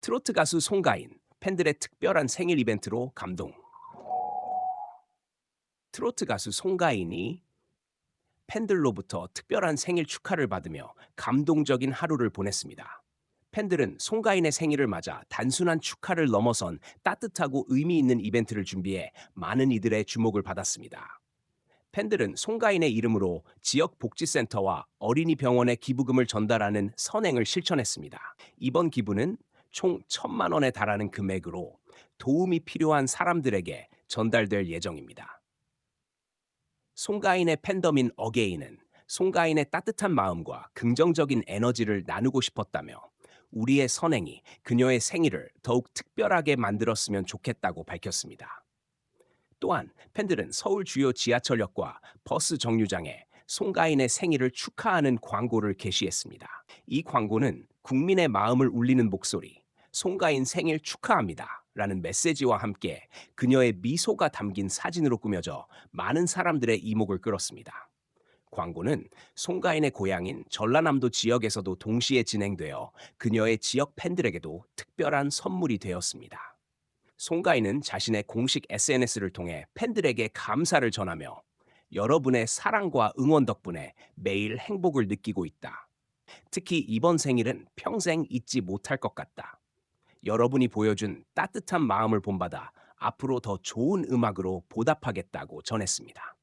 트로트 가수 송가인, 팬들의 특별한 생일 이벤트로 감동. 트로트 가수 송가인이 팬들로부터 특별한 생일 축하를 받으며 감동적인 하루를 보냈습니다. 팬들은 송가인의 생일을 맞아 단순한 축하를 넘어선 따뜻하고 의미 있는 이벤트를 준비해 많은 이들의 주목을 받았습니다. 팬들은 송가인의 이름으로 지역 복지센터와 어린이 병원에 기부금을 전달하는 선행을 실천했습니다. 이번 기부는 총 천만 원에 달하는 금액으로 도움이 필요한 사람들에게 전달될 예정입니다. 송가인의 팬덤인 어게인은 송가인의 따뜻한 마음과 긍정적인 에너지를 나누고 싶었다며 우리의 선행이 그녀의 생일을 더욱 특별하게 만들었으면 좋겠다고 밝혔습니다. 또한 팬들은 서울 주요 지하철역과 버스 정류장에 송가인의 생일을 축하하는 광고를 게시했습니다. 이 광고는 국민의 마음을 울리는 목소리, 송가인 생일 축하합니다. 라는 메시지와 함께 그녀의 미소가 담긴 사진으로 꾸며져 많은 사람들의 이목을 끌었습니다. 광고는 송가인의 고향인 전라남도 지역에서도 동시에 진행되어 그녀의 지역 팬들에게도 특별한 선물이 되었습니다. 송가인은 자신의 공식 SNS를 통해 팬들에게 감사를 전하며 여러분의 사랑과 응원 덕분에 매일 행복을 느끼고 있다. 특히 이번 생일은 평생 잊지 못할 것 같다. 여러분이 보여준 따뜻한 마음을 본받아 앞으로 더 좋은 음악으로 보답하겠다고 전했습니다.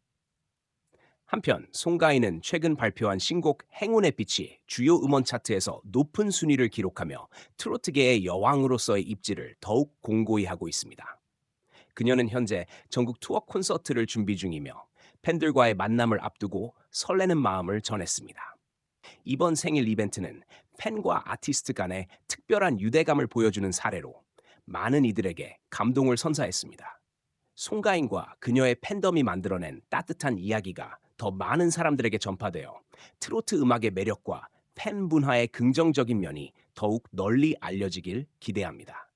한편 송가인은 최근 발표한 신곡 행운의 빛이 주요 음원 차트에서 높은 순위를 기록하며 트로트계의 여왕으로서의 입지를 더욱 공고히 하고 있습니다. 그녀는 현재 전국 투어 콘서트를 준비 중이며 팬들과의 만남을 앞두고 설레는 마음을 전했습니다. 이번 생일 이벤트는 팬과 아티스트 간의 특별한 유대감을 보여주는 사례로 많은 이들에게 감동을 선사했습니다. 송가인과 그녀의 팬덤이 만들어낸 따뜻한 이야기가 더 많은 사람들에게 전파되어 트로트 음악의 매력과 팬 문화의 긍정적인 면이 더욱 널리 알려지길 기대합니다.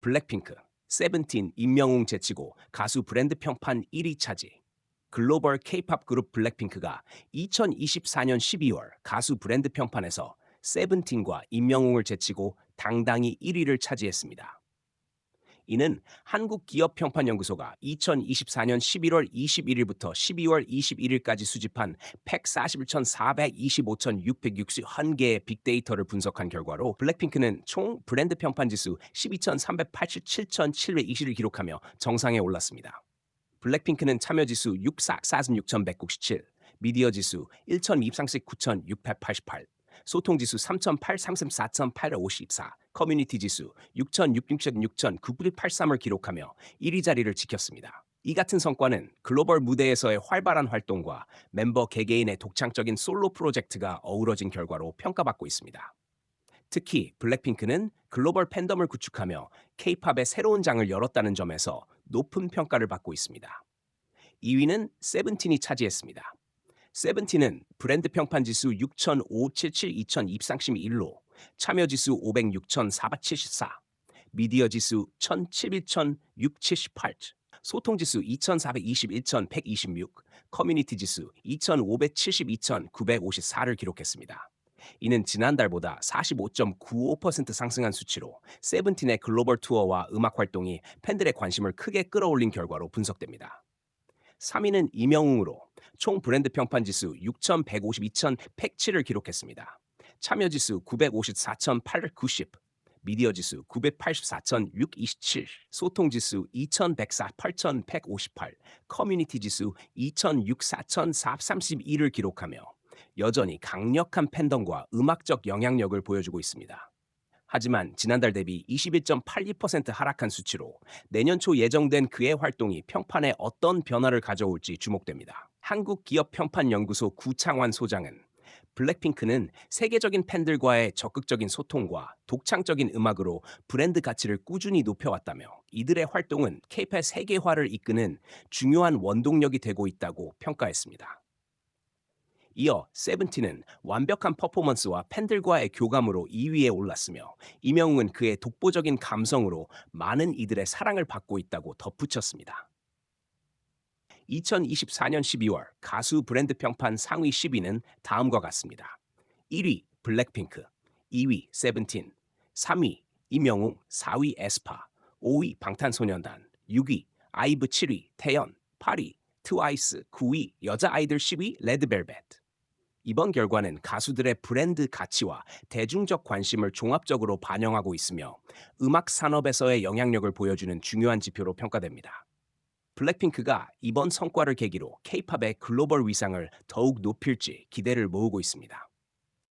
블랙핑크, 세븐틴 임영웅 제치고 가수 브랜드 평판 1위 차지. 글로벌 K-팝 그룹 블랙핑크가 2024년 12월 가수 브랜드 평판에서 세븐틴과 임영웅을 제치고 당당히 1위를 차지했습니다. 이는 한국기업평판연구소가 2024년 11월 21일부터 12월 21일까지 수집한 141,425,661개의 빅데이터를 분석한 결과로 블랙핑크는 총 브랜드 평판 지수 12,387,720을 기록하며 정상에 올랐습니다. 블랙핑크는 참여 지수 64,46,197, 미디어 지수 1,239,688, 소통 지수 3,008, 34,854, 커뮤니티 지수 6,666,983을 기록하며 1위 자리를 지켰습니다. 이 같은 성과는 글로벌 무대에서의 활발한 활동과 멤버 개개인의 독창적인 솔로 프로젝트가 어우러진 결과로 평가받고 있습니다. 특히 블랙핑크는 글로벌 팬덤을 구축하며 K-팝의 새로운 장을 열었다는 점에서 높은 평가를 받고 있습니다. 2위는 세븐틴이 차지했습니다. 세븐틴은 브랜드 평판 지수 6,577, 2023심 1로, 참여 지수 506,474, 미디어 지수 1,071,678, 소통 지수 2,421,126, 커뮤니티 지수 2,572,954를 기록했습니다. 이는 지난달보다 45.95% 상승한 수치로 세븐틴의 글로벌 투어와 음악 활동이 팬들의 관심을 크게 끌어올린 결과로 분석됩니다. 3위는 임영웅으로 총 브랜드 평판 지수 6,152,107을 기록했습니다. 참여 지수 954,890, 미디어 지수 984,627, 소통 지수 2,104,8,158, 커뮤니티 지수 2,064,432를 기록하며 여전히 강력한 팬덤과 음악적 영향력을 보여주고 있습니다. 하지만 지난달 대비 21.82% 하락한 수치로 내년 초 예정된 그의 활동이 평판에 어떤 변화를 가져올지 주목됩니다. 한국기업평판연구소 구창환 소장은 블랙핑크는 세계적인 팬들과의 적극적인 소통과 독창적인 음악으로 브랜드 가치를 꾸준히 높여왔다며 이들의 활동은 K-팝 세계화를 이끄는 중요한 원동력이 되고 있다고 평가했습니다. 이어 세븐틴은 완벽한 퍼포먼스와 팬들과의 교감으로 2위에 올랐으며 이명웅은 그의 독보적인 감성으로 많은 이들의 사랑을 받고 있다고 덧붙였습니다. 2024년 12월 가수 브랜드 평판 상위 10위는 다음과 같습니다. 1위 블랙핑크, 2위 세븐틴, 3위 이명웅, 4위 에스파, 5위 방탄소년단, 6위 아이브 7위 태연, 8위 트와이스, 9위 여자 아이들 10위 레드벨벳. 이번 결과는 가수들의 브랜드 가치와 대중적 관심을 종합적으로 반영하고 있으며 음악 산업에서의 영향력을 보여주는 중요한 지표로 평가됩니다. 블랙핑크가 이번 성과를 계기로 K-팝의 글로벌 위상을 더욱 높일지 기대를 모으고 있습니다.